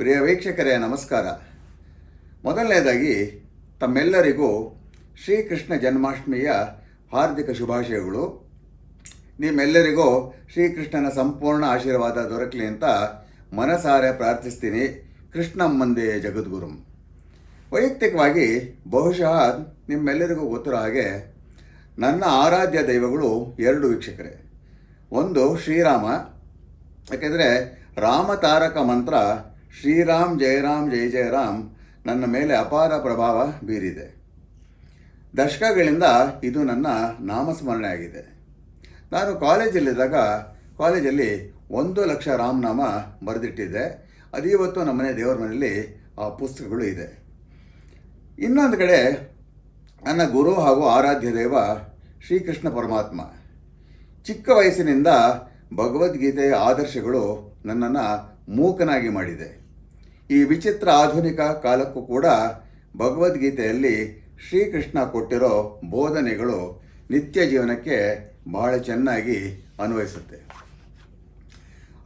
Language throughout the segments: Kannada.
ಪ್ರಿಯ ವೀಕ್ಷಕರೇ, ನಮಸ್ಕಾರ. ಮೊದಲನೇದಾಗಿ, ತಮ್ಮೆಲ್ಲರಿಗೂ ಶ್ರೀಕೃಷ್ಣ ಜನ್ಮಾಷ್ಟಮಿಯ ಹಾರ್ದಿಕ ಶುಭಾಶಯಗಳು. ನಿಮ್ಮೆಲ್ಲರಿಗೂ ಶ್ರೀಕೃಷ್ಣನ ಸಂಪೂರ್ಣ ಆಶೀರ್ವಾದ ದೊರಕಲಿ ಅಂತ ಮನಸಾರೆ ಪ್ರಾರ್ಥಿಸ್ತೀನಿ. ಕೃಷ್ಣಮ್ಮಂದೇ ಜಗದ್ಗುರುಂ. ವೈಯಕ್ತಿಕವಾಗಿ ಬಹುಶಃ ನಿಮ್ಮೆಲ್ಲರಿಗೂ ಗೊತ್ತಿರೋ ಹಾಗೆ ನನ್ನ ಆರಾಧ್ಯ ದೈವಗಳು ಎರಡು ವೀಕ್ಷಕರೇ. ಒಂದು ಶ್ರೀರಾಮ, ಯಾಕೆಂದರೆ ರಾಮತಾರಕ ಮಂತ್ರ ಶ್ರೀರಾಮ್, ಜಯರಾಮ್ ಜಯ ಜಯರಾಮ್ ನನ್ನ ಮೇಲೆ ಅಪಾರ ಪ್ರಭಾವ ಬೀರಿದೆ. ದಶಕಗಳಿಂದ ಇದು ನನ್ನ ನಾಮಸ್ಮರಣೆ ಆಗಿದೆ ನಾನು ಕಾಲೇಜಲ್ಲಿದ್ದಾಗ ಕಾಲೇಜಲ್ಲಿ ಒಂದು ಲಕ್ಷ ರಾಮನಾಮ ಬರೆದಿಟ್ಟಿದ್ದೆ. ಅದು ಇವತ್ತು ನಮ್ಮನೆ ದೇವರ ಮನೆಯಲ್ಲಿ ಆ ಪುಸ್ತಕಗಳು ಇದೆ. ಇನ್ನೊಂದು ಕಡೆ ನನ್ನ ಗುರು ಹಾಗೂ ಆರಾಧ್ಯ ದೇವ ಶ್ರೀಕೃಷ್ಣ ಪರಮಾತ್ಮ. ಚಿಕ್ಕ ವಯಸ್ಸಿನಿಂದ ಭಗವದ್ಗೀತೆಯ ಆದರ್ಶಗಳು ನನ್ನನ್ನು ಮೂಕನಾಗಿ ಮಾಡಿದೆ. ಈ ವಿಚಿತ್ರ ಆಧುನಿಕ ಕಾಲಕ್ಕೂ ಕೂಡ ಭಗವದ್ಗೀತೆಯಲ್ಲಿ ಶ್ರೀಕೃಷ್ಣ ಕೊಟ್ಟಿರೋ ಬೋಧನೆಗಳು ನಿತ್ಯ ಜೀವನಕ್ಕೆ ಬಹಳ ಚೆನ್ನಾಗಿ ಅನ್ವಯಿಸುತ್ತೆ.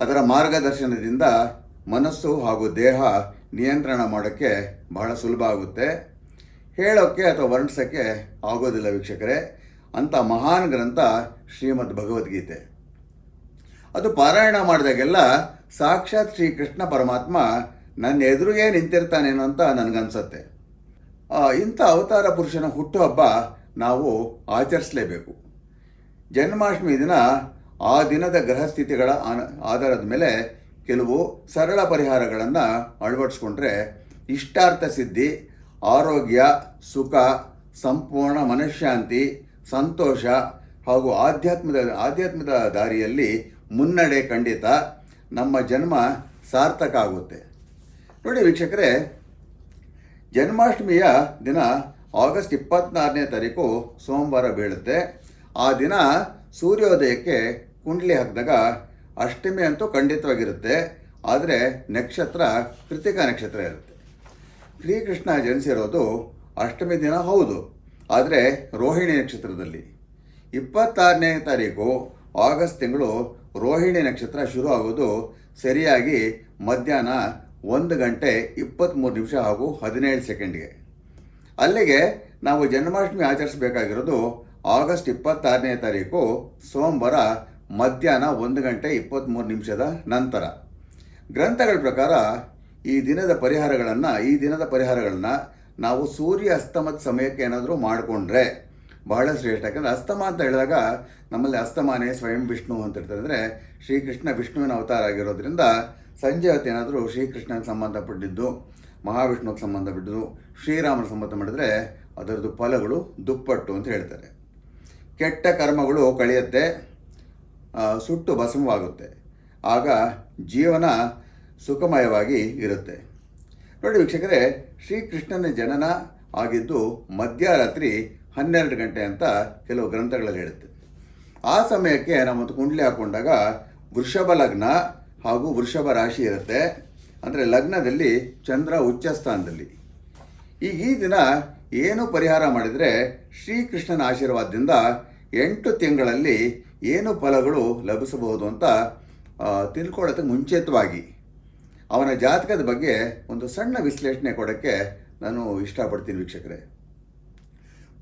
ಅದರ ಮಾರ್ಗದರ್ಶನದಿಂದ ಮನಸ್ಸು ಹಾಗೂ ದೇಹ ನಿಯಂತ್ರಣ ಮಾಡೋಕ್ಕೆ ಬಹಳ ಸುಲಭ ಆಗುತ್ತೆ. ಹೇಳೋಕ್ಕೆ ಅಥವಾ ವರ್ಣಿಸೋಕ್ಕೆ ಆಗೋದಿಲ್ಲ ವೀಕ್ಷಕರೇ. ಅಂಥ ಮಹಾನ್ ಗ್ರಂಥ ಶ್ರೀಮದ್ ಭಗವದ್ಗೀತೆ. ಅದು ಪಾರಾಯಣ ಮಾಡಿದಾಗೆಲ್ಲ ಸಾಕ್ಷಾತ್ ಶ್ರೀಕೃಷ್ಣ ಪರಮಾತ್ಮ ನನ್ನ ಎದುರಿಗೆ ನಿಂತಿರ್ತಾನೇನೋ ಅಂತ ನನಗನ್ಸತ್ತೆ. ಇಂಥ ಅವತಾರ ಪುರುಷನ ಹುಟ್ಟುಹಬ್ಬ ನಾವು ಆಚರಿಸಲೇಬೇಕು. ಜನ್ಮಾಷ್ಟಮಿ ದಿನ ಆ ದಿನದ ಗ್ರಹಸ್ಥಿತಿಗಳ ಆಧಾರದ ಮೇಲೆ ಕೆಲವು ಸರಳ ಪರಿಹಾರಗಳನ್ನು ಅಳವಡಿಸ್ಕೊಂಡ್ರೆ ಇಷ್ಟಾರ್ಥ ಸಿದ್ಧಿ, ಆರೋಗ್ಯ, ಸುಖ, ಸಂಪೂರ್ಣ ಮನಃಶಾಂತಿ, ಸಂತೋಷ ಹಾಗೂ ಆಧ್ಯಾತ್ಮದ ಆಧ್ಯಾತ್ಮದ ದಾರಿಯಲ್ಲಿ ಮುನ್ನಡೆ ಖಂಡಿತ ನಮ್ಮ ಜನ್ಮ ಸಾರ್ಥಕ ಆಗುತ್ತೆ. ನೋಡಿ ವೀಕ್ಷಕರೇ, ಜನ್ಮಾಷ್ಟಮಿಯ ದಿನ ಆಗಸ್ಟ್ ಇಪ್ಪತ್ತ್ನಾರನೇ ತಾರೀಕು ಸೋಮವಾರ ಬೀಳುತ್ತೆ. ಆ ದಿನ ಸೂರ್ಯೋದಯಕ್ಕೆ ಕುಂಡ್ಲಿ ಹಾಕಿದಾಗ ಅಷ್ಟಮಿ ಅಂತೂ ಖಂಡಿತವಾಗಿರುತ್ತೆ. ಆದರೆ ನಕ್ಷತ್ರ ಕೃತಿಕಾ ನಕ್ಷತ್ರ ಇರುತ್ತೆ. ಶ್ರೀಕೃಷ್ಣ ಜನಿಸಿರೋದು ಅಷ್ಟಮಿ ದಿನ ಹೌದು. ಆದರೆ ರೋಹಿಣಿ ನಕ್ಷತ್ರದಲ್ಲಿ ಇಪ್ಪತ್ತಾರನೇ ತಾರೀಕು ಆಗಸ್ಟ್ ತಿಂಗಳು ರೋಹಿಣಿ ನಕ್ಷತ್ರ ಶುರು ಆಗೋದು ಸರಿಯಾಗಿ ಮಧ್ಯಾಹ್ನ ಒಂದು ಗಂಟೆ ಇಪ್ಪತ್ತ್ಮೂರು ನಿಮಿಷ ಹಾಗೂ ಹದಿನೇಳು ಸೆಕೆಂಡ್ಗೆ. ಅಲ್ಲಿಗೆ ನಾವು ಜನ್ಮಾಷ್ಟಮಿ ಆಚರಿಸಬೇಕಾಗಿರೋದು ಆಗಸ್ಟ್ ಇಪ್ಪತ್ತಾರನೇ ತಾರೀಕು, ಸೋಮವಾರ ಮಧ್ಯಾಹ್ನ ಒಂದು ಗಂಟೆ ಇಪ್ಪತ್ತ್ಮೂರು ನಿಮಿಷದ ನಂತರ. ಗ್ರಂಥಗಳ ಪ್ರಕಾರ ಈ ದಿನದ ಪರಿಹಾರಗಳನ್ನು, ಈ ದಿನದ ಪರಿಹಾರಗಳನ್ನು ನಾವು ಸೂರ್ಯ ಅಸ್ತಮದ ಸಮಯಕ್ಕೆ ಏನಾದರೂ ಮಾಡಿಕೊಂಡ್ರೆ ಬಹಳ ಶ್ರೇಷ್ಠ. ಯಾಕಂದರೆ ಅಸ್ತಮ ಅಂತ ಹೇಳಿದಾಗ ನಮ್ಮಲ್ಲಿ ಅಸ್ತಮಾನೇ ಸ್ವಯಂ ವಿಷ್ಣು ಅಂತ ಇರ್ತದೆ. ಅಂದರೆ ಶ್ರೀಕೃಷ್ಣ ವಿಷ್ಣುವಿನ ಅವತಾರ ಆಗಿರೋದ್ರಿಂದ ಸಂಜೆ ಹೊತ್ತೇನಾದರೂ ಶ್ರೀಕೃಷ್ಣನಿಗೆ ಸಂಬಂಧಪಟ್ಟಿದ್ದು, ಮಹಾವಿಷ್ಣುವಿಗೆ ಸಂಬಂಧಪಟ್ಟಿದ್ದು ಶ್ರೀರಾಮನ ಸಂಬಂಧ ಮಾಡಿದರೆ ಅದರದ್ದು ಫಲಗಳು ದುಪ್ಪಟ್ಟು ಅಂತ ಹೇಳ್ತಾರೆ. ಕೆಟ್ಟ ಕರ್ಮಗಳು ಕಳೆಯುತ್ತೆ ಸುಟ್ಟು ಭಸ್ಮವಾಗುತ್ತೆ. ಆಗ ಜೀವನ ಸುಖಮಯವಾಗಿ ಇರುತ್ತೆ. ನೋಡಿ ವೀಕ್ಷಕರೇ, ಶ್ರೀಕೃಷ್ಣನ ಜನನ ಆಗಿದ್ದು ಮಧ್ಯರಾತ್ರಿ ಹನ್ನೆರಡು ಗಂಟೆ ಅಂತ ಕೆಲವು ಗ್ರಂಥಗಳಲ್ಲಿ ಹೇಳುತ್ತೆ. ಆ ಸಮಯಕ್ಕೆ ನಮ್ಮದು ಕುಂಡ್ಲಿ ಹಾಕ್ಕೊಂಡಾಗ ವೃಷಭ ಲಗ್ನ ಹಾಗೂ ವೃಷಭ ರಾಶಿ ಇರುತ್ತೆ. ಅಂದರೆ ಲಗ್ನದಲ್ಲಿ ಚಂದ್ರ ಉಚ್ಚ ಸ್ಥಾನದಲ್ಲಿ. ಈಗ ಈ ದಿನ ಏನು ಪರಿಹಾರ ಮಾಡಿದರೆ ಶ್ರೀಕೃಷ್ಣನ ಆಶೀರ್ವಾದದಿಂದ ಎಂಟು ತಿಂಗಳಲ್ಲಿ ಏನು ಫಲಗಳು ಲಭಿಸಬಹುದು ಅಂತ ತಿಳ್ಕೊಳ್ಳೋದಕ್ಕೆ ಮುಂಚಿತವಾಗಿ. ಅವನ ಜಾತಕದ ಬಗ್ಗೆ ಒಂದು ಸಣ್ಣ ವಿಶ್ಲೇಷಣೆ ಕೊಡೋಕ್ಕೆ ನಾನು ಇಷ್ಟಪಡ್ತೀನಿ ವೀಕ್ಷಕರೇ.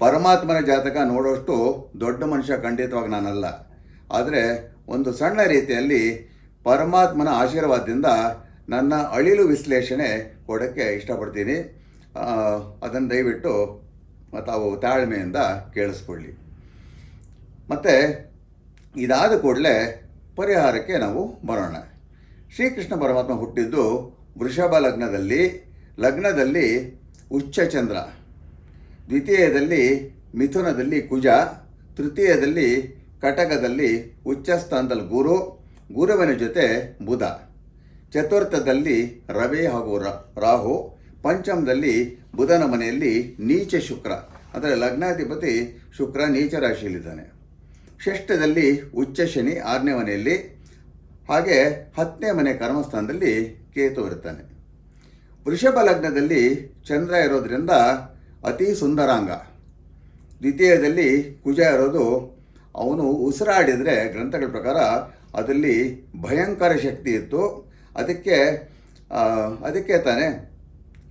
ಪರಮಾತ್ಮನ ಜಾತಕ ನೋಡೋಷ್ಟು ದೊಡ್ಡ ಮನುಷ್ಯ ಖಂಡಿತವಾಗಿ ನಾನಲ್ಲ. ಆದರೆ ಒಂದು ಸಣ್ಣ ರೀತಿಯಲ್ಲಿ ಪರಮಾತ್ಮನ ಆಶೀರ್ವಾದದಿಂದ ನನ್ನ ಅಳಿಲು ವಿಶ್ಲೇಷಣೆ ಕೊಡೋಕ್ಕೆ ಇಷ್ಟಪಡ್ತೀನಿ. ಅದನ್ನು ದಯವಿಟ್ಟು ತಾವು ತಾಳ್ಮೆಯಿಂದ ಕೇಳಿಸ್ಕೊಳ್ಳಿ. ಮತ್ತು ಇದಾದ ಕೂಡಲೇ ಪರಿಹಾರಕ್ಕೆ ನಾವು ಬರೋಣ. ಶ್ರೀಕೃಷ್ಣ ಪರಮಾತ್ಮ ಹುಟ್ಟಿದ್ದು ವೃಷಭ ಲಗ್ನದಲ್ಲಿ. ಲಗ್ನದಲ್ಲಿ ಉಚ್ಚ ಚಂದ್ರ, ದ್ವಿತೀಯದಲ್ಲಿ ಮಿಥುನದಲ್ಲಿ ಕುಜ, ತೃತೀಯದಲ್ಲಿ ಕಟಕದಲ್ಲಿ ಉಚ್ಚ ಸ್ಥಾನದಲ್ಲಿ ಗುರು ಗುರುವಿನ ಜೊತೆ ಬುಧ. ಚತುರ್ಥದಲ್ಲಿ ರವಿ ಹಾಗೂ ರಾಹು. ಪಂಚಮದಲ್ಲಿ ಬುಧನ ಮನೆಯಲ್ಲಿ ನೀಚ ಶುಕ್ರ. ಅಂದರೆ ಲಗ್ನಾಧಿಪತಿ ಶುಕ್ರ ನೀಚ ರಾಶಿಯಲ್ಲಿದ್ದಾನೆ ಷಷ್ಠದಲ್ಲಿ ಉಚ್ಚ ಶನಿ ಆರನೇ ಮನೆಯಲ್ಲಿ. ಹಾಗೆ ಹತ್ತನೇ ಮನೆ ಕರ್ಮಸ್ಥಾನದಲ್ಲಿ ಕೇತು ಇರುತ್ತಾನೆ ವೃಷಭ ಲಗ್ನದಲ್ಲಿ ಚಂದ್ರ ಇರೋದ್ರಿಂದ ಅತಿ ಸುಂದರಾಂಗ. ದ್ವಿತೀಯದಲ್ಲಿ ಕುಜ ಇರೋದು ಅವನು ಉಸಿರಾಡಿದರೆ ಗ್ರಂಥಗಳ ಪ್ರಕಾರ ಅದರಲ್ಲಿ ಭಯಂಕರ ಶಕ್ತಿ ಇತ್ತು. ಅದಕ್ಕೆ ಅದಕ್ಕೆ ತಾನೇ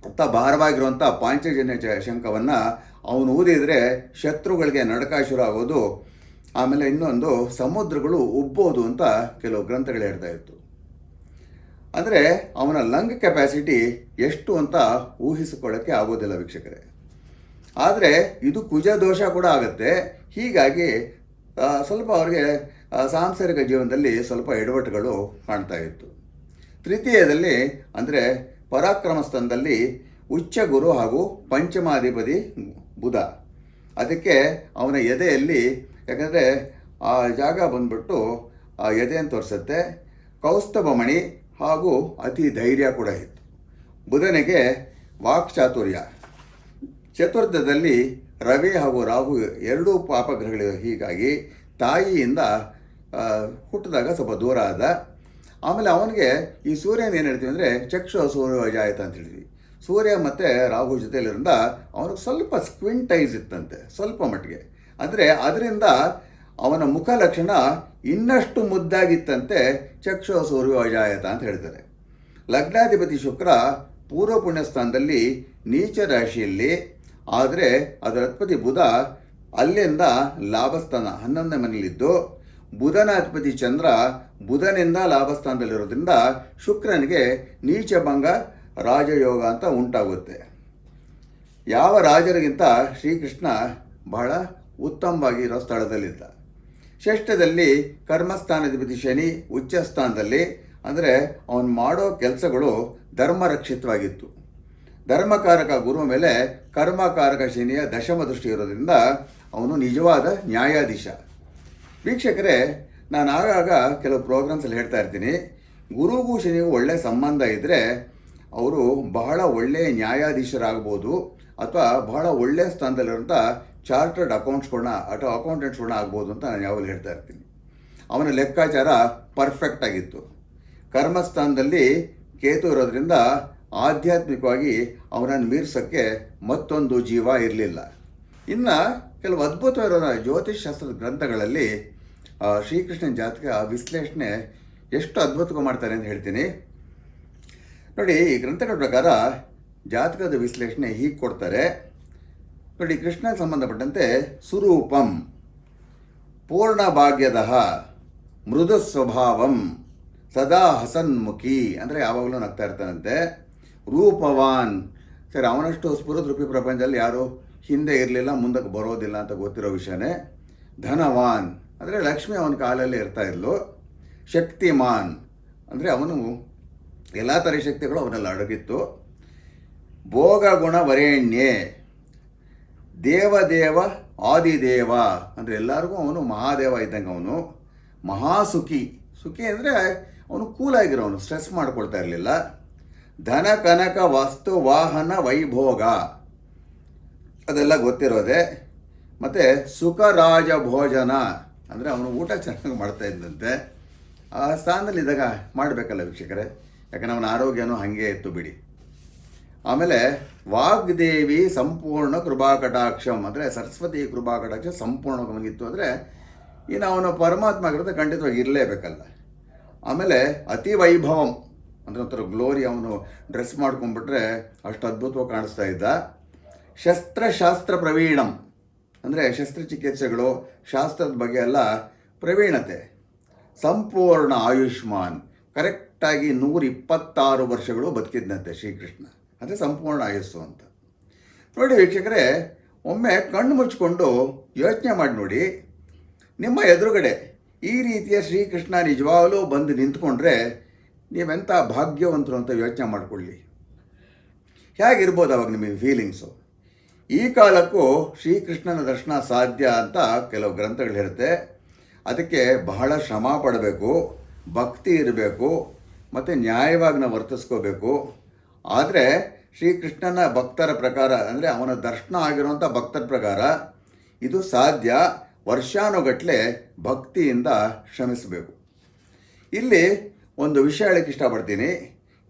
ಅತ್ತ ಭಾರವಾಗಿರುವಂಥ ಪಾಂಚಜನ್ಯ ಶಂಖವನ್ನು ಅವನು ಊದಿದರೆ ಶತ್ರುಗಳಿಗೆ ನಡಕ ಶುರು ಆಗೋದು, ಆಮೇಲೆ ಇನ್ನೊಂದು ಸಮುದ್ರಗಳು ಉಬ್ಬೋದು ಅಂತ ಕೆಲವು ಗ್ರಂಥಗಳು ಹೇಳ್ತಾ ಇತ್ತು. ಅಂದರೆ ಅವನ ಲಂಗ್ ಕೆಪ್ಯಾಸಿಟಿ ಎಷ್ಟು ಅಂತ ಊಹಿಸಿಕೊಳ್ಳೋಕ್ಕೆ ಆಗೋದಿಲ್ಲ ವೀಕ್ಷಕರೇ. ಆದರೆ ಇದು ಕುಜ ದೋಷ ಕೂಡ ಆಗುತ್ತೆ. ಹೀಗಾಗಿ ಸ್ವಲ್ಪ ಅವರಿಗೆ ಸಾಂಸಾರಿಕ ಜೀವನದಲ್ಲಿ ಸ್ವಲ್ಪ ಎಡವಟ್ಟುಗಳು ಕಾಣ್ತಾ ಇತ್ತು. ತೃತೀಯದಲ್ಲಿ ಅಂದರೆ ಪರಾಕ್ರಮ ಸ್ಥಾನದಲ್ಲಿ ಉಚ್ಚ ಗುರು ಹಾಗೂ ಪಂಚಮಾಧಿಪತಿ ಬುಧ. ಅದಕ್ಕೆ ಅವನ ಎದೆಯಲ್ಲಿ ಯಾಕಂದರೆ ಆ ಜಾಗ ಬಂದ್ಬಿಟ್ಟು ಆ ಎದೆಯನ್ನು ತೋರಿಸುತ್ತೆ. ಕೌಸ್ತಭಮಣಿ ಹಾಗೂ ಅತಿ ಧೈರ್ಯ ಕೂಡ ಇತ್ತು. ಬುಧನಿಗೆ ವಾಕ್ಚಾತುರ್ಯ ಚತುರ್ಥದಲ್ಲಿ ರವಿ ಹಾಗೂ ರಾಹು ಎರಡೂ ಪಾಪಗ್ರಹಗಳು ಹೀಗಾಗಿ ತಾಯಿಯಿಂದ ಹುಟ್ಟಿದಾಗ ಸ್ವಲ್ಪ ದೂರ ಆದ. ಆಮೇಲೆ ಅವನಿಗೆ ಈ ಸೂರ್ಯನ ಏನು ಹೇಳ್ತೀವಿ ಅಂದರೆ ಚಕ್ಷು ಆಯ್ತ ಅಂತ ಹೇಳಿದ್ವಿ. ಸೂರ್ಯ ಮತ್ತು ರಾಹು ಜೊತೆಯಲ್ಲಿರಿಂದ ಅವನಿಗೆ ಸ್ವಲ್ಪ ಸ್ಕ್ವಿಂಟೈಸ್ ಇತ್ತಂತೆ, ಸ್ವಲ್ಪ ಮಟ್ಟಿಗೆ. ಅಂದರೆ ಅದರಿಂದ ಅವನ ಮುಖ ಲಕ್ಷಣ ಇನ್ನಷ್ಟು ಮುದ್ದಾಗಿತ್ತಂತೆ, ಚಕ್ಷು ಸೂರ್ಯೋಜಾಯತ ಅಂತ ಹೇಳ್ತಾರೆ. ಲಗ್ನಾಧಿಪತಿ ಶುಕ್ರ ಪೂರ್ವ ಪುಣ್ಯಸ್ಥಾನದಲ್ಲಿ ನೀಚ ರಾಶಿಯಲ್ಲಿ, ಆದರೆ ಅದರ ಅಧಿಪತಿ ಬುಧ ಅಲ್ಲಿಂದ ಲಾಭಸ್ಥಾನ ಹನ್ನೊಂದನೇ ಮನೆಯಲ್ಲಿದ್ದು ಬುಧನ ಅಧಿಪತಿ ಚಂದ್ರ ಬುಧನಿಂದ ಲಾಭಸ್ಥಾನದಲ್ಲಿರೋದ್ರಿಂದ ಶುಕ್ರನಿಗೆ ನೀಚ ಭಂಗ ರಾಜಯೋಗ ಅಂತ ಉಂಟಾಗುತ್ತೆ. ಯಾವ ರಾಜರಿಗಿಂತ ಶ್ರೀಕೃಷ್ಣ ಬಹಳ ಉತ್ತಮವಾಗಿ ಇರೋ ಸ್ಥಳದಲ್ಲಿದ್ದ? ಷಷ್ಠದಲ್ಲಿ ಕರ್ಮಸ್ಥಾನಾಧಿಪತಿ ಶನಿ ಉಚ್ಚ ಸ್ಥಾನದಲ್ಲಿ, ಅಂದರೆ ಅವನು ಮಾಡೋ ಕೆಲಸಗಳು ಧರ್ಮರಕ್ಷಿತವಾಗಿತ್ತು. ಧರ್ಮಕಾರಕ ಗುರು ಮೇಲೆ ಕರ್ಮಕಾರಕ ಶನಿಯ ದಶಮ ದೃಷ್ಟಿ ಇರೋದ್ರಿಂದ ಅವನು ನಿಜವಾದ ನ್ಯಾಯಾಧೀಶ. ವೀಕ್ಷಕರೇ, ನಾನು ಆಗಾಗ ಕೆಲವು ಪ್ರೋಗ್ರಾಮ್ಸಲ್ಲಿ ಹೇಳ್ತಾ ಇರ್ತೀನಿ. ಗುರುಗೂ ಶನಿಗೂ ಒಳ್ಳೆಯ ಸಂಬಂಧ ಇದ್ದರೆ ಅವರು ಬಹಳ ಒಳ್ಳೆಯ ನ್ಯಾಯಾಧೀಶರಾಗ್ಬೋದು ಅಥವಾ ಬಹಳ ಒಳ್ಳೆಯ ಸ್ಥಾನದಲ್ಲಿರುವಂಥ ಚಾರ್ಟರ್ಡ್ ಅಕೌಂಟ್ಸ್ಗಳನ್ನ ಅಥವಾ ಅಕೌಂಟೆಂಟ್ಸ್ಗಳನ್ನ ಆಗ್ಬೋದು ಅಂತ ನಾನು ಯಾವಾಗಲೂ ಹೇಳ್ತಾ ಇರ್ತೀನಿ. ಅವನ ಲೆಕ್ಕಾಚಾರ ಪರ್ಫೆಕ್ಟ್ ಆಗಿತ್ತು. ಕರ್ಮಸ್ಥಾನದಲ್ಲಿ ಕೇತು ಇರೋದ್ರಿಂದ ಆಧ್ಯಾತ್ಮಿಕವಾಗಿ ಅವನನ್ನು ಮೀರ್ಸೋಕ್ಕೆ ಮತ್ತೊಂದು ಜೀವ ಇರಲಿಲ್ಲ. ಇನ್ನು ಕೆಲವು ಅದ್ಭುತವಾದ ಜ್ಯೋತಿಷ್ ಶಾಸ್ತ್ರದ ಗ್ರಂಥಗಳಲ್ಲಿ ಶ್ರೀಕೃಷ್ಣನ ಜಾತಕ ವಿಶ್ಲೇಷಣೆ ಎಷ್ಟು ಅದ್ಭುತವಾಗಿ ಮಾಡ್ತಾರೆ ಅಂತ ಹೇಳ್ತೀನಿ. ನೋಡಿ, ಈ ಗ್ರಂಥಗಳ ಪ್ರಕಾರ ಜಾತಕದ ವಿಶ್ಲೇಷಣೆ ಹೀಗೆ ಕೊಡ್ತಾರೆ. ನೋಡಿ ಕೃಷ್ಣ ಸಂಬಂಧಪಟ್ಟಂತೆ ಸುರೂಪಂ ಪೂರ್ಣ ಭಾಗ್ಯದ ಮೃದು ಸ್ವಭಾವಂ ಸದಾ ಹಸನ್ಮುಖಿ, ಅಂದರೆ ಯಾವಾಗಲೂ ನಗ್ತಾ ಇರ್ತಾನಂತೆ. ರೂಪವಾನ್, ಸರಿ, ಅವನಷ್ಟು ಸ್ಫುರದ್ರೂಪಿ ಪ್ರಪಂಚದಲ್ಲಿ ಯಾರು ಹಿಂದೆ ಇರಲಿಲ್ಲ, ಮುಂದಕ್ಕೆ ಬರೋದಿಲ್ಲ ಅಂತ ಗೊತ್ತಿರೋ ವಿಷಯನೇ ಧನವಾನ್. ಅಂದರೆ ಲಕ್ಷ್ಮಿ ಅವನ ಕಾಲಲ್ಲಿ ಇರ್ತಾ ಇದ್ಲು. ಶಕ್ತಿಮಾನ್. ಅಂದರೆ ಅವನು ಎಲ್ಲ ಥರ ಶಕ್ತಿಗಳು ಅವನಲ್ಲಿ ಅಡಗಿತ್ತು. ಭೋಗ ಗುಣ ವರೇಣ್ಯೆ ದೇವದೇವ, ಆದಿದೇವ. ಅಂದರೆ ಎಲ್ಲರಿಗೂ ಅವನು ಮಹಾದೇವ ಇದ್ದಂಗೆ ಅವನು. ಮಹಾಸುಖಿ. ಸುಖಿ ಅಂದರೆ ಅವನು ಕೂಲಾಗಿರೋನು ಸ್ಟ್ರೆಸ್ ಮಾಡ್ಕೊಳ್ತಾ ಇರಲಿಲ್ಲ. ಧನ ಕನಕ ವಸ್ತು ವಾಹನ ವೈಭೋಗ. ಅದೆಲ್ಲ ಗೊತ್ತಿರೋದೆ. ಮತ್ತು ಸುಖರಾಜ ಭೋಜನ ಅಂದರೆ ಅವನು ಊಟ ಚೆನ್ನಾಗಿ ಮಾಡ್ತಾ ಇದ್ದಂತೆ. ಆ ಸ್ಥಾನದಲ್ಲಿ ಇದ್ದಾಗ ಮಾಡಬೇಕಲ್ಲ ವೀಕ್ಷಕರೇ. ಯಾಕಂದ್ರೆ ಅವನ ಆರೋಗ್ಯನೂ ಹಾಗೆ ಇತ್ತು ಬಿಡಿ. ಆಮೇಲೆ ವಾಗ್ದೇವಿ ಸಂಪೂರ್ಣ ಕೃಪಾಕಟಾಕ್ಷಂ ಅಂದರೆ ಸರಸ್ವತಿ ಕೃಪಾಕಟಾಕ್ಷ ಸಂಪೂರ್ಣ ಅವನಿಗಿತ್ತು ಅಂದರೆ ಇನ್ನು ಅವನು ಪರಮಾತ್ಮ ಆಗಿರೋದು ಖಂಡಿತವಾಗಿ ಇರಲೇಬೇಕಲ್ಲ. ಆಮೇಲೆ ಅತಿ ವೈಭವಂ ಅಂದರೆ ಒಂಥರ ಗ್ಲೋರಿ ಅವನು ಡ್ರೆಸ್ ಮಾಡ್ಕೊಂಡ್ಬಿಟ್ರೆ ಅಷ್ಟು ಅದ್ಭುತವಾಗಿ ಕಾಣಿಸ್ತಾ ಇದ್ದ. ಶಸ್ತ್ರಶಾಸ್ತ್ರ ಪ್ರವೀಣಂ. ಅಂದರೆ ಶಸ್ತ್ರಚಿಕಿತ್ಸೆಗಳು, ಶಾಸ್ತ್ರದ ಬಗ್ಗೆ ಎಲ್ಲ ಪ್ರವೀಣತೆ. ಸಂಪೂರ್ಣ ಆಯುಷ್ಮಾನ್. ಕರೆಕ್ಟಾಗಿ ನೂರ ಇಪ್ಪತ್ತಾರು ವರ್ಷಗಳು ಬದುಕಿದ್ದಂತೆ ಶ್ರೀಕೃಷ್ಣ. ಅಂದರೆ ಸಂಪೂರ್ಣ ಆಯುಸ್ಸು ಅಂತ. ನೋಡಿ ವೀಕ್ಷಕರೇ, ಒಮ್ಮೆ ಕಣ್ಣು ಮುಚ್ಕೊಂಡು ಯೋಚನೆ ಮಾಡಿ ನೋಡಿ. ನಿಮ್ಮ ಎದುರುಗಡೆ ಈ ರೀತಿಯ ಶ್ರೀಕೃಷ್ಣ ನಿಜವಾಗಲೂ ಬಂದು ನಿಂತ್ಕೊಂಡ್ರೆ ನೀವೆಂಥ ಭಾಗ್ಯವಂತರು ಅಂತ ಯೋಚನೆ ಮಾಡಿಕೊಳ್ಳಿ. ಹೇಗಿರ್ಬೋದು ಅವಾಗ ನಿಮಗೆ ಫೀಲಿಂಗ್ಸು ಈ ಕಾಲಕ್ಕೂ ಶ್ರೀಕೃಷ್ಣನ ದರ್ಶನ ಸಾಧ್ಯ ಅಂತ ಕೆಲವು ಗ್ರಂಥಗಳು ಹೇಳುತ್ತೆ ಅದಕ್ಕೆ ಬಹಳ ಶ್ರಮ ಪಡಬೇಕು, ಭಕ್ತಿ ಇರಬೇಕು, ಮತ್ತು ನ್ಯಾಯವಾಗಿ ನಾವು ವರ್ತಿಸ್ಕೋಬೇಕು. ಆದರೆ ಶ್ರೀಕೃಷ್ಣನ ಭಕ್ತರ ಪ್ರಕಾರ, ಅಂದರೆ ಅವನ ದರ್ಶನ ಆಗಿರುವಂಥ ಭಕ್ತರ ಪ್ರಕಾರ, ಇದು ಸಾಧ್ಯ. ವರ್ಷಾನುಗಟ್ಟಲೆ ಭಕ್ತಿಯಿಂದ ಶ್ರಮಿಸಬೇಕು. ಇಲ್ಲಿ ಒಂದು ವಿಷಯ ಹೇಳಕ್ಕೆ ಇಷ್ಟಪಡ್ತೀನಿ.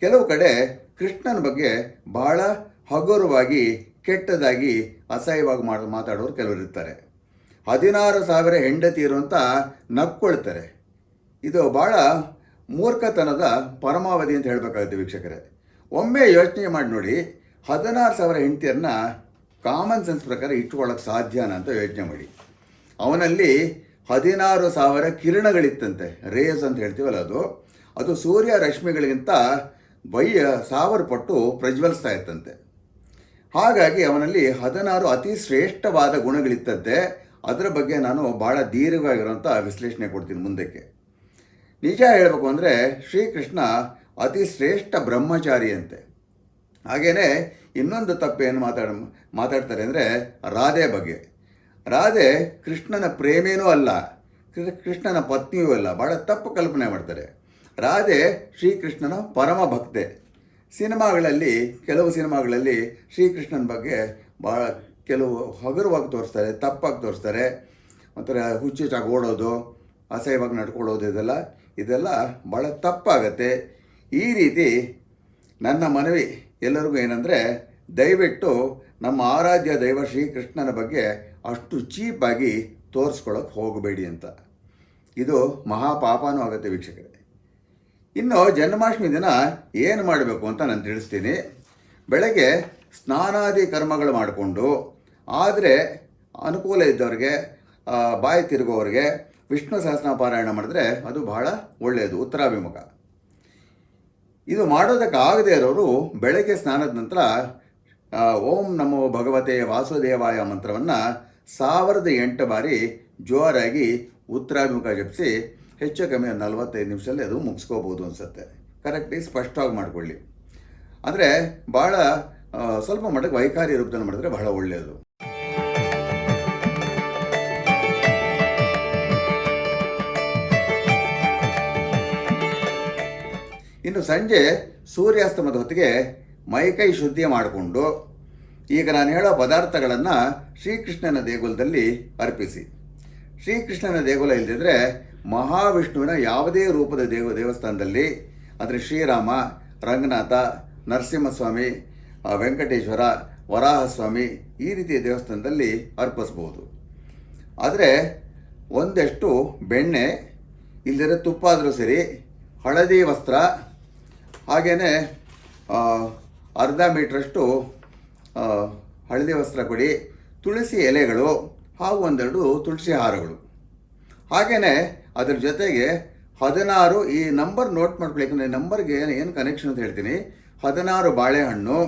ಕೆಲವು ಕಡೆ ಕೃಷ್ಣನ ಬಗ್ಗೆ ಬಹಳ ಹಗುರವಾಗಿ ಕೆಟ್ಟದಾಗಿ ಅಸಹ್ಯವಾಗಿ ಮಾಡ, ಮಾತಾಡೋರು ಕೆಲವರು ಇರ್ತಾರೆ. ಹದಿನಾರು ಸಾವಿರ ಹೆಂಡತಿ ಇರುವಂಥ ನಕ್ಕೊಳ್ತಾರೆ. ಇದು ಭಾಳ ಮೂರ್ಖತನದ ಪರಮಾವಧಿ ಅಂತ ಹೇಳಬೇಕಾಗುತ್ತೆ ವೀಕ್ಷಕರೇ. ಒಮ್ಮೆ ಯೋಚನೆ ಮಾಡಿ ನೋಡಿ, ಹದಿನಾರು ಸಾವಿರ ಹೆಂಡತಿಯರನ್ನ ಕಾಮನ್ ಸೆನ್ಸ್ ಪ್ರಕಾರ ಇಟ್ಕೊಳ್ಳೋಕೆ ಸಾಧ್ಯನಾ ಅಂತ ಯೋಚನೆ ಮಾಡಿ. ಅವನಲ್ಲಿ ಹದಿನಾರು ಸಾವಿರ ಕಿರಣಗಳಿತ್ತಂತೆ. ರೇಸ್ ಅಂತ ಹೇಳ್ತೀವಲ್ಲ ಅದು. ಅದು ಸೂರ್ಯ ರಶ್ಮಿಗಳಿಗಿಂತ ಬಯ್ಯ ಸಾವಿರ ಪಟ್ಟು ಪ್ರಜ್ವಲಿಸ್ತಾ ಇತ್ತಂತೆ. ಹಾಗಾಗಿ ಅವನಲ್ಲಿ ಹದಿನಾರು ಅತಿ ಶ್ರೇಷ್ಠವಾದ ಗುಣಗಳಿತ್ತಂತೆ ಅದರ ಬಗ್ಗೆ ನಾನು ಭಾಳ ದೀರ್ಘವಾಗಿರುವಂಥ ವಿಶ್ಲೇಷಣೆ ಕೊಡ್ತೀನಿ ಮುಂದಕ್ಕೆ. ನಿಜ ಹೇಳಬೇಕು ಅಂದರೆ ಶ್ರೀಕೃಷ್ಣ ಅತಿ ಶ್ರೇಷ್ಠ ಬ್ರಹ್ಮಚಾರಿ ಅಂತೆ. ಹಾಗೆಯೇ ಇನ್ನೊಂದು ತಪ್ಪೇನು ಮಾತಾಡ ಮಾತಾಡ್ತಾರೆ ಅಂದರೆ ರಾಧೆ ಬಗ್ಗೆ. ರಾಧೆ ಕೃಷ್ಣನ ಪ್ರೇಮೇನೂ ಅಲ್ಲ ಕೃಷ್ಣನ ಪತ್ನಿಯೂ ಅಲ್ಲ ಭಾಳ ತಪ್ಪು ಕಲ್ಪನೆ ಮಾಡ್ತಾರೆ. ರಾಧೆ ಶ್ರೀಕೃಷ್ಣನ ಪರಮ ಭಕ್ತೆ. ಸಿನಿಮಾಗಳಲ್ಲಿ, ಕೆಲವು ಸಿನಿಮಾಗಳಲ್ಲಿ ಶ್ರೀಕೃಷ್ಣನ ಬಗ್ಗೆ ಭಾಳ ಕೆಲವು ಹಗುರವಾಗಿ ತೋರಿಸ್ತಾರೆ, ತಪ್ಪಾಗಿ ತೋರಿಸ್ತಾರೆ. ಒಂಥರ ಹುಚ್ಚುಚ್ಚಾಗಿ ಓಡೋದು, ಅಸಹ್ಯವಾಗಿ ನಡ್ಕೊಳ್ಳೋದು ಇದೆಲ್ಲ ಇದೆಲ್ಲ ಭಾಳ ತಪ್ಪಾಗತ್ತೆ. ಈ ರೀತಿ ನನ್ನ ಮನವಿ ಎಲ್ಲರಿಗೂ ಏನಂದರೆ, ದಯವಿಟ್ಟು ನಮ್ಮ ಆರಾಧ್ಯ ದೈವ ಶ್ರೀಕೃಷ್ಣನ ಬಗ್ಗೆ ಅಷ್ಟು ಚೀಪಾಗಿ ತೋರಿಸ್ಕೊಳ್ಳೋಕೆ ಹೋಗಬೇಡಿ ಅಂತ. ಇದು ಮಹಾಪಾಪನೂ ಆಗುತ್ತೆ ವೀಕ್ಷಕರೇ. ಇನ್ನು ಜನ್ಮಾಷ್ಟಮಿ ದಿನ ಏನು ಮಾಡಬೇಕು ಅಂತ ನಾನು ತಿಳಿಸ್ತೀನಿ. ಬೆಳಗ್ಗೆ ಸ್ನಾನಾದಿ ಕರ್ಮಗಳು ಮಾಡಿಕೊಂಡು, ಆದರೆ ಅನುಕೂಲ ಇದ್ದವ್ರಿಗೆ ಬಾಯಿ ತಿರುಗೋರಿಗೆ ವಿಷ್ಣು ಸಹಸ್ರ ಪಾರಾಯಣ ಮಾಡಿದ್ರೆ ಅದು ಬಹಳ ಒಳ್ಳೆಯದು, ಉತ್ತರಾಭಿಮುಖ. ಇದು ಮಾಡೋದಕ್ಕೆ ಆಗದೇ ಇರೋರು ಬೆಳಗ್ಗೆ ಸ್ನಾನದ ನಂತರ ಓಂ ನಮೋ ಭಗವತೆ ವಾಸುದೇವಾಯ ಮಂತ್ರವನ್ನು ಸಾವಿರದ ಎಂಟು ಬಾರಿ ಜೋರಾಗಿ ಉತ್ತರಾಭಿಮುಖ ಜಪಿಸಿ ಹೆಚ್ಚು ಕಮ್ಮಿ ಒಂದು ನಲವತ್ತೈದು ನಿಮಿಷದಲ್ಲಿ ಅದು ಮುಗಿಸ್ಕೋಬೋದು ಅನಿಸುತ್ತೆ. ಕರೆಕ್ಟಾಗಿ ಸ್ಪಷ್ಟವಾಗಿ ಮಾಡ್ಕೊಳ್ಳಿ. ಅಂದರೆ ಭಾಳ ಸ್ವಲ್ಪ ಮಟ್ಟಕ್ಕೆ ವೈಕಾರಿ ರೂಪದಲ್ಲಿ ಮಾಡಿದ್ರೆ ಬಹಳ ಒಳ್ಳೆಯದು. ಇನ್ನು ಸಂಜೆ ಸೂರ್ಯಾಸ್ತಮದ ಹೊತ್ತಿಗೆ ಮೈಕೈ ಶುದ್ಧಿ ಮಾಡಿಕೊಂಡು ಈಗ ನಾನು ಹೇಳೋ ಪದಾರ್ಥಗಳನ್ನು ಶ್ರೀಕೃಷ್ಣನ ದೇಗುಲದಲ್ಲಿ ಅರ್ಪಿಸಿ. ಶ್ರೀಕೃಷ್ಣನ ದೇಗುಲ ಇಲ್ಲದಿದ್ದರೆ ಮಹಾವಿಷ್ಣುವಿನ ಯಾವುದೇ ರೂಪದ ದೇವ, ದೇವಸ್ಥಾನದಲ್ಲಿ ಅಂದರೆ ಶ್ರೀರಾಮ, ರಂಗನಾಥ, ನರಸಿಂಹಸ್ವಾಮಿ ವೆಂಕಟೇಶ್ವರ, ವರಾಹಸ್ವಾಮಿ ಈ ರೀತಿಯ ದೇವಸ್ಥಾನದಲ್ಲಿ ಅರ್ಪಿಸ್ಬೋದು ಆದರೆ ಒಂದಷ್ಟು ಬೆಣ್ಣೆ ಇಲ್ಲದಿರೋ ತುಪ್ಪ ಆದರೂ ಸರಿ, ಹಳದಿ ವಸ್ತ್ರ ಹಾಗೆಯೇ ಅರ್ಧ ಮೀಟ್ರಷ್ಟು ಹಳದಿ ವಸ್ತ್ರ ಕೊಡಿ, ತುಳಸಿ ಎಲೆಗಳು ಹಾಗೂ ಒಂದೆರಡು ತುಳಸಿ ಹಾರಗಳು. ಹಾಗೆಯೇ ಅದ್ರ ಜೊತೆಗೆ ಹದಿನಾರು ಈ ನಂಬರ್ ನೋಟ್ ಮಾಡ್ಕೊಳ್ಳಿ. ಯಾಕಂದರೆ ನಂಬರ್ಗೆ ಏನು ಕನೆಕ್ಷನ್ ಅಂತ ಹೇಳ್ತೀನಿ. ಹದಿನಾರು ಬಾಳೆಹಣ್ಣು,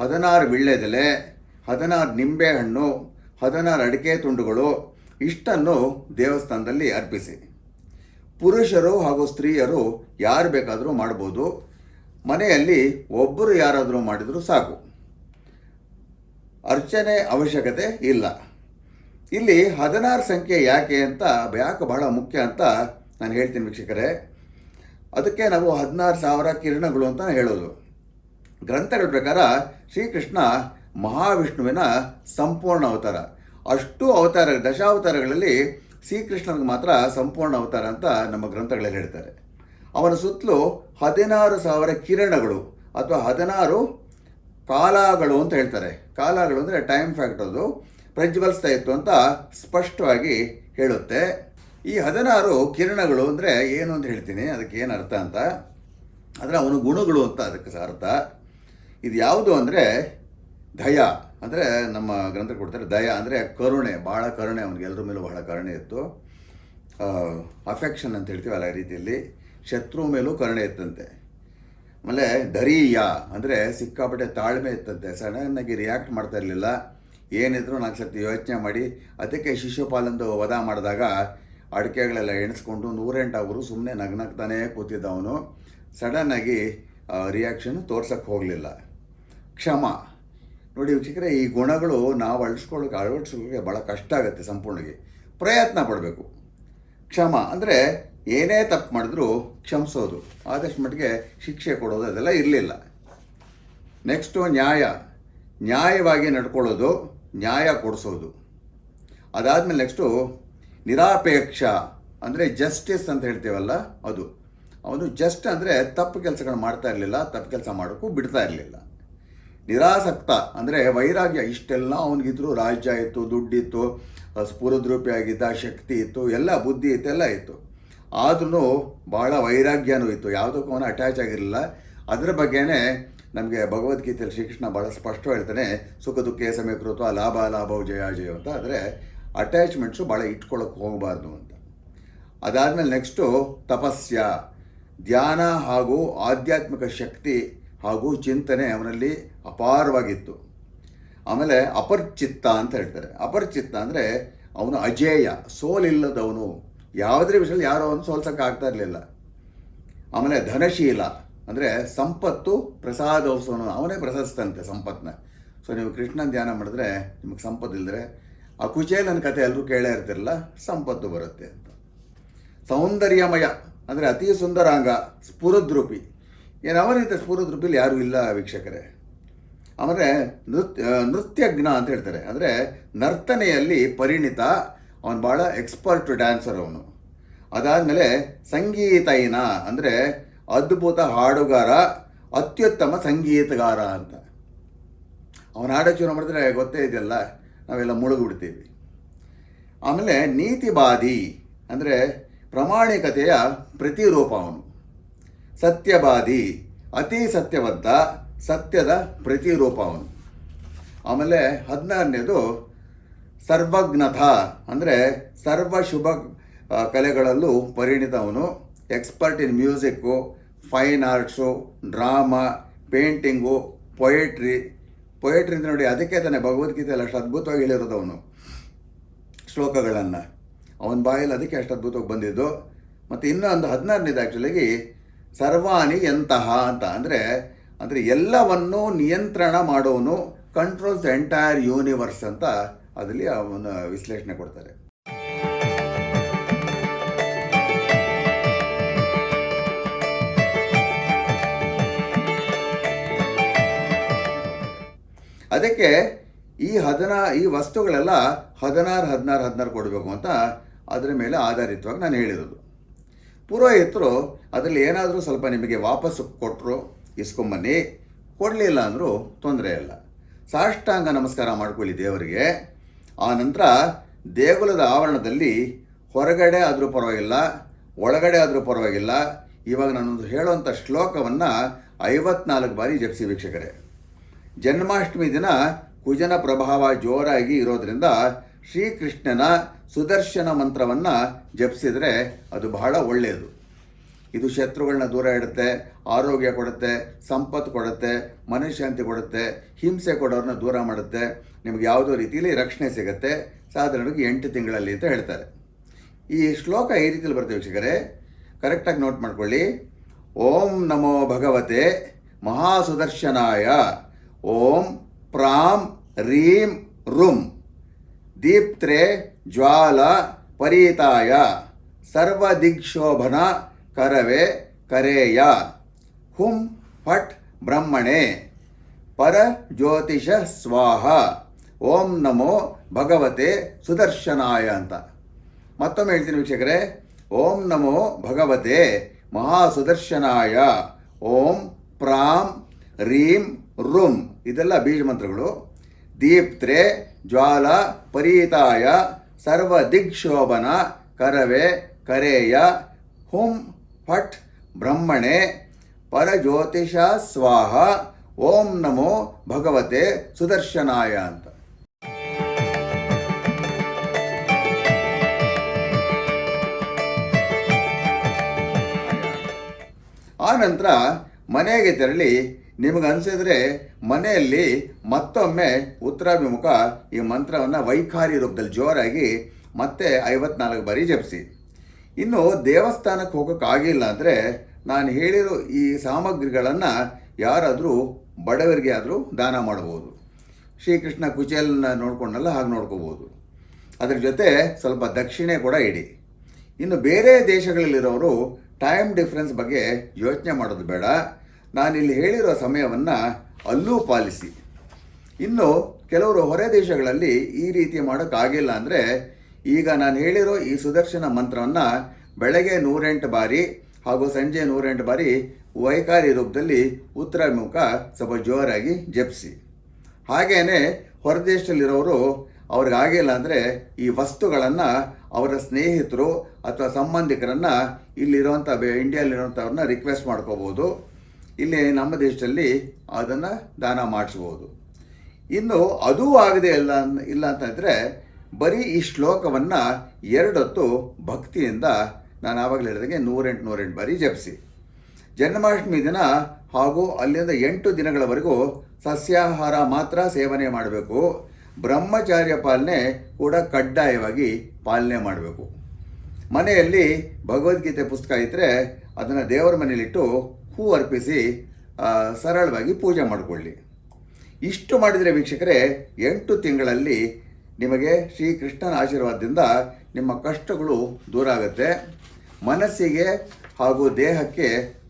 ಹದಿನಾರು ವಿಳ್ಳೆದೆಲೆ, ಹದಿನಾರು ನಿಂಬೆಹಣ್ಣು, ಹದಿನಾರು ಅಡಿಕೆ ತುಂಡುಗಳು, ಇಷ್ಟನ್ನು ದೇವಸ್ಥಾನದಲ್ಲಿ ಅರ್ಪಿಸಿ. ಪುರುಷರು ಹಾಗೂ ಸ್ತ್ರೀಯರು ಯಾರು ಬೇಕಾದರೂ ಮಾಡ್ಬೋದು. ಮನೆಯಲ್ಲಿ ಒಬ್ಬರು ಯಾರಾದರೂ ಮಾಡಿದರೂ ಸಾಕು. ಅರ್ಚನೆ ಅವಶ್ಯಕತೆ ಇಲ್ಲ. ಇಲ್ಲಿ ಹದಿನಾರು ಸಂಖ್ಯೆ ಯಾಕೆ ಅಂತ, ಯಾಕೆ ಬಹಳ ಮುಖ್ಯ ಅಂತ ನಾನು ಹೇಳ್ತೀನಿ ವೀಕ್ಷಕರೇ. ಅದಕ್ಕೆ ನಾವು ಹದಿನಾರು ಸಾವಿರ ಕಿರಣಗಳು ಅಂತ ಹೇಳೋದು. ಗ್ರಂಥಗಳ ಪ್ರಕಾರ ಶ್ರೀಕೃಷ್ಣ ಮಹಾವಿಷ್ಣುವಿನ ಸಂಪೂರ್ಣ ಅವತಾರ. ಅಷ್ಟು ಅವತಾರ, ದಶಾವತಾರಗಳಲ್ಲಿ ಶ್ರೀಕೃಷ್ಣನಿಗೆ ಮಾತ್ರ ಸಂಪೂರ್ಣ ಅವತಾರ ಅಂತ ನಮ್ಮ ಗ್ರಂಥಗಳಲ್ಲಿ ಹೇಳ್ತಾರೆ. ಅವನ ಸುತ್ತಲೂ ಹದಿನಾರು ಸಾವಿರ ಕಿರಣಗಳು ಅಥವಾ ಹದಿನಾರು ಕಾಲಗಳು ಅಂತ ಹೇಳ್ತಾರೆ. ಕಾಲಗಳು ಅಂದರೆ ಟೈಮ್ ಫ್ಯಾಕ್ಟ್ ಅದು. ಪ್ರಜ್ವಲಿಸ್ತಾ ಇತ್ತು ಅಂತ ಸ್ಪಷ್ಟವಾಗಿ ಹೇಳುತ್ತೆ. ಈ ಹದಿನಾರು ಕಿರಣಗಳು ಅಂದರೆ ಏನು ಅಂತ ಹೇಳ್ತೀನಿ, ಅದಕ್ಕೆ ಏನು ಅರ್ಥ ಅಂತ? ಅಂದರೆ ಅವನು ಗುಣಗಳು ಅಂತ ಅದಕ್ಕೆ ಅರ್ಥ. ಇದು ಯಾವುದು ಅಂದರೆ ದಯ ಅಂದರೆ ನಮ್ಮ ಗ್ರಂಥ ಕೊಡ್ತಾರೆ, ದಯ ಅಂದರೆ ಕರುಣೆ ಭಾಳ ಕರುಣೆ, ಅವನಿಗೆ ಎಲ್ಲರ ಮೇಲೂ ಬಹಳ ಕರುಣೆ ಇತ್ತು. ಅಫೆಕ್ಷನ್ ಅಂತ ಹೇಳ್ತೀವಿ ಅಲ್ಲ ರೀತಿಯಲ್ಲಿ, ಶತ್ರು ಮೇಲೂ ಕರುಣೆ ಇತ್ತಂತೆ. ಆಮೇಲೆ ಧರಿಯ ಅಂದರೆ ಸಿಕ್ಕಾಪಟ್ಟೆ ತಾಳ್ಮೆ ಇತ್ತಂತೆ. ಸಡನ್ನಾಗಿ ರಿಯಾಕ್ಟ್ ಮಾಡ್ತಾ ಇರಲಿಲ್ಲ. ಏನಿದ್ರು ನಾಲ್ಕು ಸರ್ತಿ ಯೋಚನೆ ಮಾಡಿ ಅದಕ್ಕೆ ಶಿಶುಪಾಲಂದು ವಧ ಮಾಡಿದಾಗ ಅಡಿಕೆಗಳೆಲ್ಲ ಎಣಿಸ್ಕೊಂಡು ನೂರೆಂಟಾಗರು ಸುಮ್ಮನೆ ನಗ್ನಗ್ತಾನೇ ಕೂತಿದ್ದ ಅವನು ಸಡನ್ನಾಗಿ ರಿಯಾಕ್ಷನ್ ತೋರ್ಸಕ್ಕೆ ಹೋಗಲಿಲ್ಲ. ಕ್ಷಮ. ನೋಡಿ ವೀಕ್ಷಕರೆ, ಈ ಗುಣಗಳು ನಾವು ಅಳಿಸ್ಕೊಳ್ಳೋಕೆ ಅಳವಡಿಸ್ಕೊಳ್ಳೋಕೆ ಭಾಳ ಕಷ್ಟ ಆಗುತ್ತೆ ಸಂಪೂರ್ಣವಾಗಿ. ಪ್ರಯತ್ನ ಪಡಬೇಕು. ಕ್ಷಮ ಅಂದರೆ ಏನೇ ತಪ್ಪು ಮಾಡಿದ್ರೂ ಕ್ಷಮಿಸೋದು. ಆದಷ್ಟು ಮಟ್ಟಿಗೆ ಶಿಕ್ಷೆ ಕೊಡೋದು ಅದೆಲ್ಲ ಇರಲಿಲ್ಲ. ನೆಕ್ಸ್ಟು ನ್ಯಾಯ. ನ್ಯಾಯವಾಗಿ ನಡ್ಕೊಳ್ಳೋದು. ನ್ಯಾಯ ಕೊಡಿಸೋದು. ಅದಾದಮೇಲೆ ನೆಕ್ಸ್ಟು ನಿರಾಪೇಕ್ಷ ಅಂದರೆ ಜಸ್ಟಿಸ್ ಅಂತ ಹೇಳ್ತೀವಲ್ಲ ಅದು. ಅವನು ಜಸ್ಟ್ ಅಂದರೆ ತಪ್ಪು ಕೆಲಸಗಳು ಮಾಡ್ತಾ ಇರಲಿಲ್ಲ, ತಪ್ಪು ಕೆಲಸ ಮಾಡೋಕ್ಕೂ ಬಿಡ್ತಾ ಇರಲಿಲ್ಲ. ನಿರಾಸಕ್ತ ಅಂದರೆ ವೈರಾಗ್ಯ ಇಷ್ಟೆಲ್ಲ ಅವನಿಗಿದ್ರು, ರಾಜ್ಯ ಇತ್ತು ದುಡ್ಡಿತ್ತು ಸ್ಫೂರದ್ರೂಪಿಯಾಗಿದ್ದ ಶಕ್ತಿ ಇತ್ತು, ಎಲ್ಲ ಬುದ್ಧಿ ಇತ್ತು, ಎಲ್ಲ ಇತ್ತು. ಆದ್ರೂ ಭಾಳ ವೈರಾಗ್ಯನೂ ಇತ್ತು. ಯಾವುದಕ್ಕೂ ಅವನು ಅಟ್ಯಾಚ್ ಆಗಿರಲಿಲ್ಲ. ಅದರ ಬಗ್ಗೆನೇ ನಮಗೆ ಭಗವದ್ಗೀತೆಯಲ್ಲಿ ಶ್ರೀಕೃಷ್ಣ ಭಾಳ ಸ್ಪಷ್ಟ ಹೇಳ್ತಾನೆ, ಸುಖ ದುಃಖ ಸಮೀಕೃತ ಲಾಭ ಲಾಭವು ಜಯ ಜಯ ಅಂತ. ಆದರೆ ಅಟ್ಯಾಚ್ಮೆಂಟ್ಸು ಭಾಳ ಇಟ್ಕೊಳ್ಳೋಕೆ ಹೋಗಬಾರ್ದು ಅಂತ. ಅದಾದಮೇಲೆ ನೆಕ್ಸ್ಟು ತಪಸ್ಯ. ಧ್ಯಾನ ಹಾಗೂ ಆಧ್ಯಾತ್ಮಿಕ ಶಕ್ತಿ ಹಾಗೂ ಚಿಂತನೆ ಅವನಲ್ಲಿ ಅಪಾರವಾಗಿತ್ತು. ಆಮೇಲೆ ಅಪರಿಚಿತ್ತ ಅಂತ ಹೇಳ್ತಾರೆ. ಅಪರಿಚಿತ್ತ ಅಂದರೆ ಅವನು ಅಜೇಯ, ಸೋಲಿಲ್ಲದವನು. ಯಾವುದೇ ವಿಷಯದಲ್ಲಿ ಯಾರೋ ಅವನು ಸೋಲ್ಸೋಕ್ಕಾಗ್ತಾ ಇರಲಿಲ್ಲ. ಆಮೇಲೆ ಧನಶೀಲ ಅಂದರೆ ಸಂಪತ್ತು ಪ್ರಸಾದೋತ್ಸವನು ಅವನೇ ಪ್ರಸಾದಿಸ್ತಂತೆ ಸಂಪತ್ತನ್ನ ಸೊ ನೀವು ಕೃಷ್ಣನ ಧ್ಯಾನ ಮಾಡಿದ್ರೆ ನಿಮಗೆ ಸಂಪತ್ತು ಇಲ್ಲದ್ರೆ ಆ ಕುಚೇಲನ ಕಥೆ ಎಲ್ಲರೂ ಕೇಳೇ ಇರ್ತಿರಲ್ಲ, ಸಂಪತ್ತು ಬರುತ್ತೆ ಅಂತ. ಸೌಂದರ್ಯಮಯ, ಅಂದರೆ ಅತಿ ಸುಂದರಾಂಗ, ಸ್ಫುರದ್ರೂಪಿ. ಏನು ಅವನಿಂದ ಸ್ಫುರದ್ರೂಪಿಲಿ ಯಾರೂ ಇಲ್ಲ ವೀಕ್ಷಕರೇ. ಆಮೇಲೆ ನೃತ್ಯ ನೃತ್ಯಜ್ಞ ಅಂತ ಹೇಳ್ತಾರೆ. ಅಂದರೆ ನರ್ತನೆಯಲ್ಲಿ ಪರಿಣಿತ, ಅವನು ಭಾಳ ಎಕ್ಸ್ಪರ್ಟ್ ಡ್ಯಾನ್ಸರ್ ಅವನು. ಅದಾದಮೇಲೆ ಸಂಗೀತೈನ, ಅಂದರೆ ಅದ್ಭುತ ಹಾಡುಗಾರ, ಅತ್ಯುತ್ತಮ ಸಂಗೀತಗಾರ ಅಂತ. ಅವನ ಹಾಡೋ ಚೂರು ಮಾಡಿದ್ರೆ ಗೊತ್ತೇ ಇದೆಯಲ್ಲ, ನಾವೆಲ್ಲ ಮುಳುಗಿಬಿಡ್ತೀವಿ. ಆಮೇಲೆ ನೀತಿಬಾದಿ ಅಂದರೆ ಪ್ರಾಮಾಣಿಕತೆಯ ಪ್ರತಿರೂಪ ಅವನು. ಸತ್ಯವಾದಿ, ಅತಿ ಸತ್ಯವಂತ, ಸತ್ಯದ ಪ್ರತಿರೂಪ ಅವನು. ಆಮೇಲೆ ಹದಿನಾರನೇದು ಸರ್ವಜ್ಞತ ಅಂದರೆ ಸರ್ವ ಶುಭ ಕಲೆಗಳಲ್ಲೂ ಪರಿಣಿತವನು expert in music fine arts drama painting poetry poetry ಅಂತ ನೋಡಿ ಅದಕ್ಕೆ ತಾನೆ ಭಗವದ್ಗೀತೆಯಲ್ಲಿ ಅಷ್ಟು ಅದ್ಭುತವಾಗಿ ಹೇಳಿರೋದು ಅವನು. ಶ್ಲೋಕಗಳನ್ನು. ಅವನ ಬಾಯಲ್ಲಿ ಅದಕ್ಕೆ ಅಷ್ಟು ಅದ್ಭುತವಾಗಿ ಬಂದಿದ್ದು. ಮತ್ತು ಇನ್ನೂ ಒಂದು ಹದಿನಾರನೇದು ಆ್ಯಕ್ಚುಲಾಗಿ ಸರ್ವಾನಿ ಎಂತಹ ಅಂತ ಅಂದರೆ ಅಂದರೆ ಎಲ್ಲವನ್ನೂ ನಿಯಂತ್ರಣ ಮಾಡೋನು ಕಂಟ್ರೋಲ್ಸ್ ಎಂಟೈರ್ ಯೂನಿವರ್ಸ್ ಅಂತ ಅದರಲ್ಲಿ ಅವನ ವಿಶ್ಲೇಷಣೆ ಕೊಡ್ತಾರೆ. ಅದಕ್ಕೆ ಈ ಹದಿನಾ, ಈ ವಸ್ತುಗಳೆಲ್ಲ ಹದಿನಾರು ಹದಿನಾರು ಹದಿನಾರು ಕೊಡಬೇಕು ಅಂತ ಅದರ ಮೇಲೆ ಆಧಾರಿತವಾಗಿ ನಾನು ಹೇಳಿರೋದು. ಪುರೋಹಿತರು ಅದರಲ್ಲಿ ಏನಾದರೂ ಸ್ವಲ್ಪ ನಿಮಗೆ ವಾಪಸ್ಸು ಕೊಟ್ಟರು ಇಸ್ಕೊಂಬನ್ನಿ, ಕೊಡಲಿಲ್ಲ ಅಂದರೂ ತೊಂದರೆ ಇಲ್ಲ. ಸಾಷ್ಟಾಂಗ ನಮಸ್ಕಾರ ಮಾಡ್ಕೊಳ್ಳಿ ದೇವರಿಗೆ. ಆ ನಂತರ ದೇಗುಲದ ಆವರಣದಲ್ಲಿ ಹೊರಗಡೆ ಆದರೂ ಪರವಾಗಿಲ್ಲ, ಒಳಗಡೆ ಆದರೂ ಪರವಾಗಿಲ್ಲ. ಇವಾಗ ನಾನೊಂದು ಹೇಳುವಂಥ ಶ್ಲೋಕವನ್ನು ಐವತ್ನಾಲ್ಕು ಬಾರಿ ಜಪಿಸಿ ವೀಕ್ಷಕರೇ. ಜನ್ಮಾಷ್ಟಮಿ ದಿನ ಕುಜನ ಪ್ರಭಾವ ಜೋರಾಗಿ ಇರೋದ್ರಿಂದ ಶ್ರೀಕೃಷ್ಣನ ಸುದರ್ಶನ ಮಂತ್ರವನ್ನು ಜಪಿಸಿದರೆ ಅದು ಬಹಳ ಒಳ್ಳೆಯದು. ಇದು ಶತ್ರುಗಳನ್ನ ದೂರ ಇಡುತ್ತೆ, ಆರೋಗ್ಯ ಕೊಡುತ್ತೆ, ಸಂಪತ್ತು ಕೊಡುತ್ತೆ, ಮನಃಶಾಂತಿ ಕೊಡುತ್ತೆ, ಹಿಂಸೆ ಕೊಡೋರನ್ನ ದೂರ ಮಾಡುತ್ತೆ. ನಿಮಗೆ ಯಾವುದೋ ರೀತಿಯಲ್ಲಿ ರಕ್ಷಣೆ ಸಿಗುತ್ತೆ. ಸಾಧಾರಣವಾಗಿ ಎಂಟು ತಿಂಗಳಲ್ಲಿ ಅಂತ ಹೇಳ್ತಾರೆ. ಈ ಶ್ಲೋಕ ಈ ರೀತಿಯಲ್ಲಿ ಬರ್ತೇವೆ ವೀಕ್ಷಕರೇ. ಕರೆಕ್ಟಾಗಿ ನೋಟ್ ಮಾಡ್ಕೊಳ್ಳಿ. ಓಂ ನಮೋ ಭಗವತೆ ಮಹಾಸುದರ್ಶನಾಯ. ಓಂ ಪ್ರಾಂ ರೀಂ ರುಂ ದೀಪ್ತ್ರೆ ಜ್ವಾಲ ಪರೀತಾಯ ಸರ್ವದಿಕ್ಷೋಭನ ಕರವೆ ಕರೇಯ. ಹುಂ ಫಟ್ ಬ್ರಹ್ಮಣೆ ಪರ ಜ್ಯೋತಿಷ ಸ್ವಾಹ. ಓಂ ನಮೋ ಭಗವತೆ ಸುದರ್ಶನಾಯ ಅಂತ. ಮತ್ತೊಮ್ಮೆ ಹೇಳ್ತೀನಿ ವೀಕ್ಷಕರೇ, ಓಂ ನಮೋ ಭಗವತೆ ಮಹಾಸುದರ್ಶನಾಯ. ಓಂ ಪ್ರಾಂ ರೀಂ ರುಂ. ಇದೆಲ್ಲ ಬೀಜ ಮಂತ್ರಗಳು. ದೀಪ್ತ್ರೆ, ಜ್ವಾಲ, ಪರೀತಾಯ, ಸರ್ವ ದಿಗ್ಶೋಭನ, ಕರವೆ, ಕರೇಯ, ಹುಂ ಫಟ್, ಬ್ರಹ್ಮಣೆ, ಪರಜ್ಯೋತಿಷ ಸ್ವಾಹ, ಓಂ ನಮೋ ಭಗವತೆ ಸುದರ್ಶನಾಯ ಅಂತ. ಆ ನಂತರ ಮನೆಗೆ ತೆರಳಿ ನಿಮಗೆ ಅನಿಸಿದ್ರೆ ಮನೆಯಲ್ಲಿ ಮತ್ತೊಮ್ಮೆ ಉತ್ತರಾಭಿಮುಖ ಈ ಮಂತ್ರವನ್ನು ವೈಖಾರಿ ರೂಪದಲ್ಲಿ ಜೋರಾಗಿ ಮತ್ತೆ ಐವತ್ನಾಲ್ಕು ಬಾರಿ ಜಪಿಸಿ. ಇನ್ನು ದೇವಸ್ಥಾನಕ್ಕೆ ಹೋಗೋಕ್ಕಾಗಿಲ್ಲ ಅಂದರೆ ನಾನು ಹೇಳಿರೋ ಈ ಸಾಮಗ್ರಿಗಳನ್ನು ಯಾರಾದರೂ ಬಡವರಿಗೆ ಆದರೂ ದಾನ ಮಾಡ್ಬೋದು. ಶ್ರೀಕೃಷ್ಣ ಕುಚೇಲನ್ನ ನೋಡ್ಕೊಂಡಲ್ಲ ಹಾಗೆ ನೋಡ್ಕೋಬೋದು. ಅದ್ರ ಜೊತೆ ಸ್ವಲ್ಪ ದಕ್ಷಿಣೆ ಕೂಡ ಇಡಿ. ಇನ್ನು ಬೇರೆ ದೇಶಗಳಲ್ಲಿರೋರು ಟೈಮ್ ಡಿಫ್ರೆನ್ಸ್ ಬಗ್ಗೆ ಯೋಚನೆ ಮಾಡೋದು ಬೇಡ. ನಾನಿಲ್ಲಿ ಹೇಳಿರೋ ಸಮಯವನ್ನು ಅಲ್ಲೂ ಪಾಲಿಸಿ. ಇನ್ನು ಕೆಲವರು ಹೊರ ದೇಶಗಳಲ್ಲಿ ಈ ರೀತಿ ಮಾಡೋಕ್ಕಾಗಿಲ್ಲ ಅಂದರೆ ಈಗ ನಾನು ಹೇಳಿರೋ ಈ ಸುದರ್ಶನ ಮಂತ್ರವನ್ನು ಬೆಳಗ್ಗೆ ನೂರೆಂಟು ಬಾರಿ ಹಾಗೂ ಸಂಜೆ ನೂರೆಂಟು ಬಾರಿ ವೈಕಾರಿ ರೂಪದಲ್ಲಿ ಉತ್ತರಾಭಿಮುಖ ಸ್ವಲ್ಪ ಜೋರಾಗಿ ಜಪಿಸಿ. ಹಾಗೇ ಹೊರದೇಶದಲ್ಲಿರೋರು ಅವ್ರಿಗೆ ಆಗಿಲ್ಲ ಅಂದರೆ ಈ ವಸ್ತುಗಳನ್ನು ಅವರ ಸ್ನೇಹಿತರು ಅಥವಾ ಸಂಬಂಧಿಕರನ್ನು ಇಲ್ಲಿರುವಂಥ ಬೇ ಇಂಡಿಯಾಲಿರುವಂಥವ್ರನ್ನ ರಿಕ್ವೆಸ್ಟ್ ಮಾಡ್ಕೋಬೋದು ಇಲ್ಲಿ ನಮ್ಮ ದೇಶದಲ್ಲಿ ಅದನ್ನು ದಾನ ಮಾಡಿಸ್ಬೋದು. ಇನ್ನು ಅದೂ ಆಗದೆ ಇಲ್ಲ ಇಲ್ಲ ಅಂತಂದರೆ ಬರೀ ಈ ಶ್ಲೋಕವನ್ನು ಎರಡೊತ್ತು ಭಕ್ತಿಯಿಂದ ನಾನು ಆವಾಗಲೇ ಹೇಳಿದಾಗೆ ನೂರೆಂಟು ನೂರೆಂಟು ಬಾರಿ ಜಪಿಸಿ. ಜನ್ಮಾಷ್ಟಮಿ ದಿನ ಹಾಗೂ ಅಲ್ಲಿಂದ ಎಂಟು ದಿನಗಳವರೆಗೂ ಸಸ್ಯಾಹಾರ ಮಾತ್ರ ಸೇವನೆ ಮಾಡಬೇಕು. ಬ್ರಹ್ಮಚಾರ್ಯ ಪಾಲನೆ ಕೂಡ ಕಡ್ಡಾಯವಾಗಿ ಪಾಲನೆ ಮಾಡಬೇಕು. ಮನೆಯಲ್ಲಿ ಭಗವದ್ಗೀತೆ ಪುಸ್ತಕ ಇದ್ದರೆ ಅದನ್ನು ದೇವರ ಮನೆಯಲ್ಲಿಟ್ಟು ಹೂ ಅರ್ಪಿಸಿ ಸರಳವಾಗಿ ಪೂಜೆ ಮಾಡಿಕೊಳ್ಳಿ. ಇಷ್ಟು ಮಾಡಿದರೆ ವೀಕ್ಷಕರೇ, ಎಂಟು ತಿಂಗಳಲ್ಲಿ ನಿಮಗೆ ಶ್ರೀಕೃಷ್ಣನ ಆಶೀರ್ವಾದದಿಂದ ನಿಮ್ಮ ಕಷ್ಟಗಳು ದೂರ ಆಗುತ್ತೆ. ಮನಸ್ಸಿಗೆ ಹಾಗೂ ದೇಹಕ್ಕೆ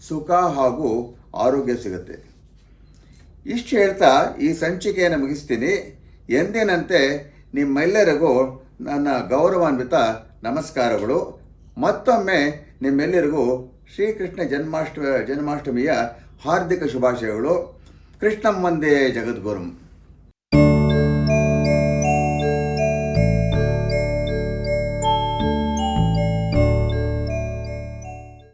ಸುಖ ಹಾಗೂ ಆರೋಗ್ಯ ಸಿಗುತ್ತೆ. ಇಷ್ಟು ಹೇಳ್ತಾ ಈ ಸಂಚಿಕೆಯನ್ನು ಮುಗಿಸ್ತೀನಿ. ಎಂದಿನಂತೆ ನಿಮ್ಮೆಲ್ಲರಿಗೂ ನನ್ನ ಗೌರವಾನ್ವಿತ ನಮಸ್ಕಾರಗಳು. ಮತ್ತೊಮ್ಮೆ ನಿಮ್ಮೆಲ್ಲರಿಗೂ ಶ್ರೀಕೃಷ್ಣ ಜನ್ಮಾಷ್ಟ ಜನ್ಮಾಷ್ಟಮಿಯ ಹಾರ್ದಿಕ ಶುಭಾಶಯಗಳು. ಕೃಷ್ಣಂ ಒಂದೇ ಜಗದ್ಗುರುಂ.